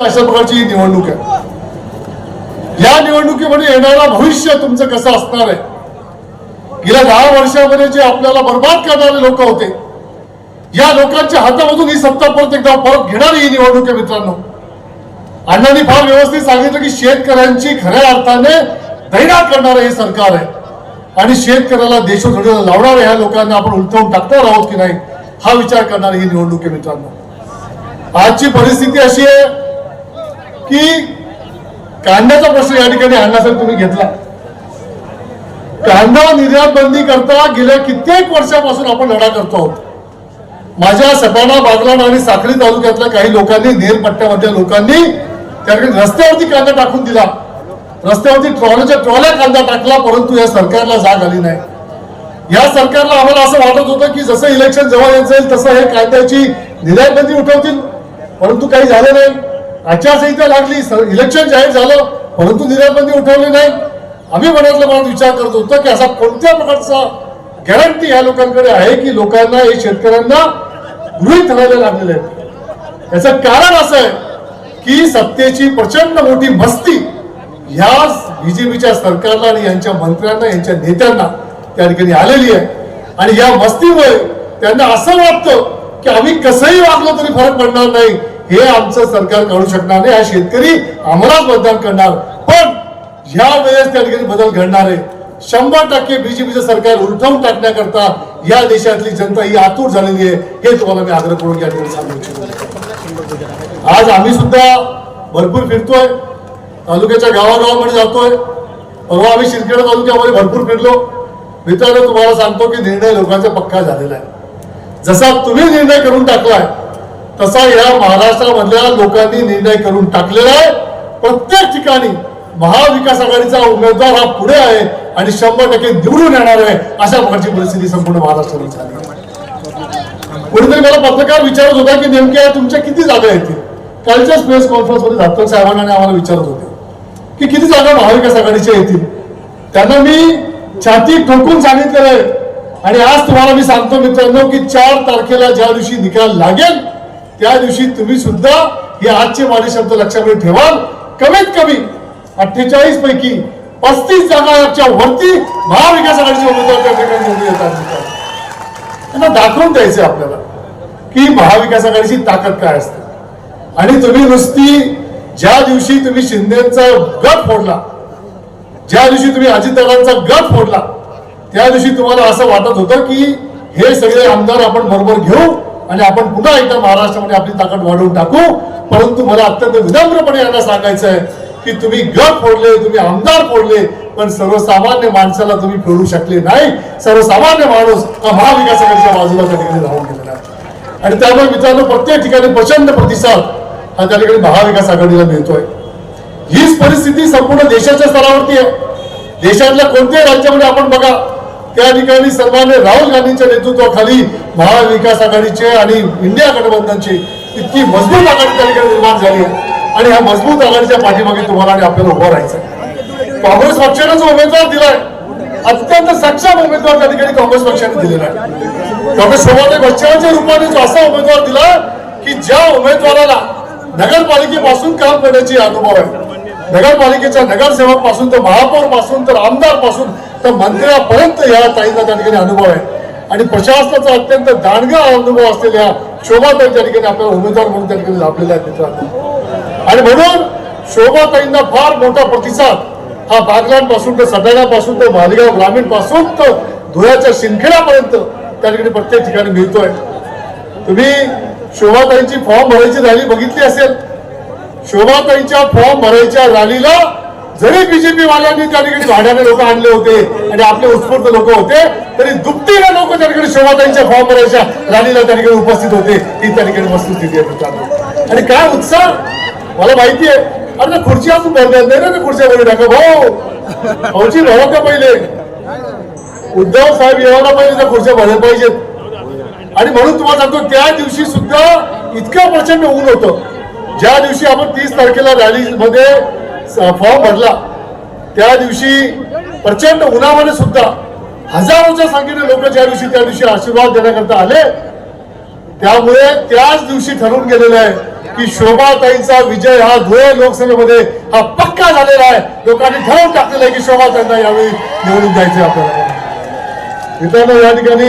अशा प्रकारची ही निवडणूक आहे. या निवडणुकीमध्ये येणारा भविष्य तुमचं कसं असणार आहे? गेल्या दहा वर्षामध्ये जे आपल्याला बर्बाद करणारे लोक होते या लोकांच्या हातामधून ही सत्ता परत एकदा परत घेणारी ही निवडणूक आहे मित्रांनो. अण्णांनी फार व्यवस्थित सांगितलं की शेतकऱ्यांची खऱ्या अर्थाने दैना करणारं हे सरकार आहे. आणि शेतकऱ्याला देशोधडीला लावणारे ह्या लोकांना आपण उलटवून टाकणार आहोत की नाही हा विचार करणारी ही निवडणूक आहे मित्रांनो. आजची परिस्थिती अशी आहे की कांद्याचा प्रश्न या ठिकाणी अण्णासाहेब तुम्ही घेतला. कांदा निर्यात बंदी करता गेल्या कित्येक वर्षापासून आपण लढा करतो आहोत. माझ्या सटाणा बागलाण आणि साखरी तालुक्यातल्या काही लोकांनी नेर पट्ट्यामधल्या लोकांनी त्या रस्त्यावरती कांदा टाकून दिला. रस्त्यावरती ट्रॉलीच्या ट्रॉल्या कांदा टाकला परंतु या सरकारला जाग आली नाही. या सरकारला आम्हाला असं वाटत होतं की जसं इलेक्शन जवळ येत जाईल तसं हे कायद्याची निर्यात बंदी उठवतील. परंतु काही झालं नाही. आचारसंहिता लागली इलेक्शन जाहीर झालं परंतु निर्यातबंदी उठवली नाही. आम्ही मनातल्या मनात विचार करत होतो की असा कोणत्या प्रकारचा गॅरंटी या लोकांकडे आहे की लोकांना हे शेतकऱ्यांना गृहित धरायला लागलेले आहेत? याचं कारण असं आहे की सत्तेची प्रचंड मोठी मस्ती ह्या बीजेपीच्या सरकारला आणि यांच्या मंत्र्यांना यांच्या नेत्यांना त्या ठिकाणी आलेली आहे. आणि या मस्तीमुळे त्यांना असं वाटतं की आम्ही कसंही वागलो तरी फरक पडणार नाही. हे आमचं सरकार काढू शकणार नाही हा शेतकरी आम्हालाच मतदान करणार. पण ह्या वेळेस त्या ठिकाणी बदल घडणार आहे. शंभर टक्के बीजेपीचं सरकार उलटवून टाकण्याकरता या देशातली जनता ही आतुर झालेली आहे हे तुम्हाला मी आग्रह करून या ठिकाणी सांगू इच्छितो. आज आम्ही सुद्धा भरपूर फिरतोय तालुक्याच्या गावागावामध्ये जातोय. परवा आम्ही शिरखेडा तालुक्यामध्ये भरपूर फिरलो. मित्रांनो तुम्हाला सांगतो की निर्णय लोकांचा पक्का झालेला आहे. जसा तुम्ही निर्णय करून टाकलाय तसा या महाराष्ट्रामधल्या लोकांनी निर्णय करून टाकलेला आहे. प्रत्येक ठिकाणी महाविकास आघाडीचा उमेदवार हा पुढे आहे आणि शंभर टक्के निवडून येणार आहे अशा प्रकारची परिस्थिती संपूर्ण महाराष्ट्रामध्ये झाली. आहे. कोणीतरी मला पत्रकार विचारत होता की नेमक्या तुमच्या किती जागा येतील कालच्याच प्रेस कॉन्फरन्समध्ये दत्तक साहेबांना आम्हाला विचारत होते की किती जागा महाविकास आघाडीच्या येतील? त्यांना मी छाती ठोकून सांगितलेलं आहे. आणि आज तुम्हाला मी सांगतो मित्रांनो की चार तारखेला ज्या दिवशी निकाल लागेल त्या दिवशी तुम्ही सुद्धा हे आजचे माझे शब्द लक्षामध्ये ठेवाल. कमीत कमी अठ्ठेचाळीस पैकी पस्तीस जागाच्या वरती महाविकास आघाडीचे उमेदवार त्या ठिकाणी निवडून येतात. त्यांना दाखवून द्यायचं आपल्याला की महाविकास आघाडीची ताकद काय असते. आणि तुम्ही नुसती ज्या दिवशी तुम्ही शिंदेचा गट फोडला ज्या दिवशी तुम्ही अजितदादांचा गट फोडला त्या दिवशी तुम्हाला असं वाटत होतं की हे सगळे आमदार आपण बरोबर घेऊ आणि आपण पुन्हा एकदा महाराष्ट्रामध्ये आपली ताकद वाढवून टाकू. परंतु मला अत्यंत विनम्रपणे यांना सांगायचं आहे की तुम्ही गट फोडले तुम्ही आमदार फोडले पण सर्वसामान्य माणसाला तुम्ही फोडू शकले नाही. सर्वसामान्य माणूस हा महाविकास आघाडीच्या बाजूला त्या ठिकाणी राहून गेलेला आहे. आणि त्यामुळे मित्रांनो प्रत्येक ठिकाणी प्रचंड प्रतिसाद हा त्या ठिकाणी महाविकास आघाडीला मिळतोय. हीच परिस्थिती संपूर्ण देशाच्या स्तरावरती आहे. देशातल्या कोणत्याही राज्यामध्ये आपण बघा त्या ठिकाणी सर्वांनी राहुल गांधींच्या नेतृत्वाखाली महाविकास आघाडीचे आणि इंडिया गठबंधनची इतकी मजबूत आघाडी त्या ठिकाणी निर्माण झाली आहे. आणि ह्या मजबूत आघाडीच्या पाठीमागे तुम्हाला आणि आपल्याला उभं राहायचं काँग्रेस पक्षाने जो उमेदवार दिलाय. अत्यंत सक्षम उमेदवार त्या ठिकाणी काँग्रेस पक्षाने दिलेला आहे. डॉक्टर शोभाताई बच्चनाच्या रूपाने जो असा उमेदवार दिला की ज्या उमेदवाराला नगरपालिकेपासून काम करण्याची अनुभव आहे. नगरपालिकेच्या नगरसेवकपासून तर महापौरपासून तर आमदारपासून तर मंदिरापर्यंत या ताईंचा त्या ठिकाणी अनुभव आहे. आणि प्रशासनाचा अत्यंत दांडगा अनुभव असलेल्या शोभाताई त्या ठिकाणी आपल्याला उमेदवार म्हणून त्या ठिकाणी लाभलेल्या आहेत मित्रांनो. आणि म्हणून शोभाताईंना फार मोठा प्रतिसाद हा बागलांपासून तर सटाण्यापासून तर मालेगाव ग्रामीणपासून तर धुळ्याच्या शिंदखेड्यापर्यंत त्या ठिकाणी प्रत्येक ठिकाणी मिळतोय. तुम्ही शोभाताईंची फॉर्म भरायची रॅली बघितली असेल. शोभाताईंच्या फॉर्म भरायच्या रॅलीला जरी बीजेपी वाल्यांनी त्या ठिकाणी भाड्याने लोक आणले होते आणि आपले उत्स्फूर्त लोक होते तरी दुपटीला लोक त्या ठिकाणी शोभाताईंच्या फॉर्म भरायच्या रॅलीला त्या ठिकाणी उपस्थित होते. ही त्या ठिकाणी वस्तुस्थिती आहे आणि काय उत्साह? मला माहिती आहे. अरे त्या खुर्ची अजून भरल्या नाही ना खुर्च्या भरून टाका. भाऊ भाऊची भाऊ का पहिले. उद्धव साहेब यायला पहिले त्या खुर्च्या भरल्या पाहिजेत. आणि म्हणून तुम्हाला सांगतो त्या दिवशी सुद्धा इतकं प्रचंड ऊन होतं. ज्या दिवशी आपण तीस तारखेला रॅलीमध्ये फॉर्म भरला. त्या दिवशी प्रचंड उन्हामध्ये सुद्धा हजारोच्या संख्येने लोक ज्या दिवशी त्या दिवशी आशीर्वाद देण्याकरता आले त्यामुळे त्याच दिवशी ठरवून गेलेलं आहे की शोभाताईंचा विजय हा धुळे लोकसभेमध्ये हा पक्का झालेला आहे. लोकांनी ठरवून टाकलेलं आहे की शोभाताईंना यावेळी निवडून द्यायचे आपल्याला. मित्रांनो या ठिकाणी